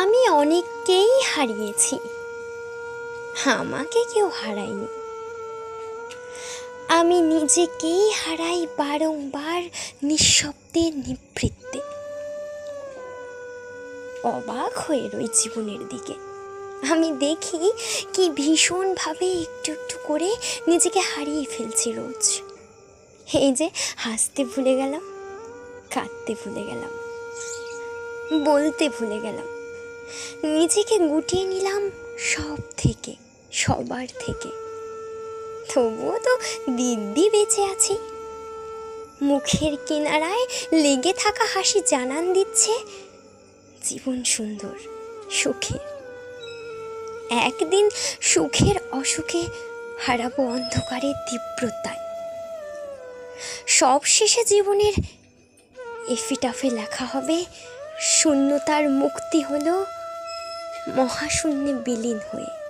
আমি অনেককেই হারিয়েছি। আমাকে কেউ হারায়নি। আমি নিজেকেই হারাই বারংবার নিঃশব্দে নিবৃত্তে অবাক হয়ে রই জীবনের দিকে। আমি দেখি কি ভীষণভাবে একটু একটু করে নিজেকে হারিয়ে ফেলছি রোজ। এই যে হাসতে ভুলে গেলাম, কাঁদতে ভুলে গেলাম, বলতে ভুলে গেলাম। নিজেকে গুটিয়ে নিলাম সব থেকে, সবার থেকে। তবুও তো দিব্যি বেঁচে আছি। মুখের কিনারায় লেগে থাকা হাসি জানান দিচ্ছে জীবন সুন্দর, সুখের। একদিন সুখের অসুখে হারাবো অন্ধকারের তীব্রতায়। সব শেষে জীবনের এফিটাফে লেখা হবে শূন্যতার মুক্তি হলো মহাশূন্যে বিলীন হয়ে।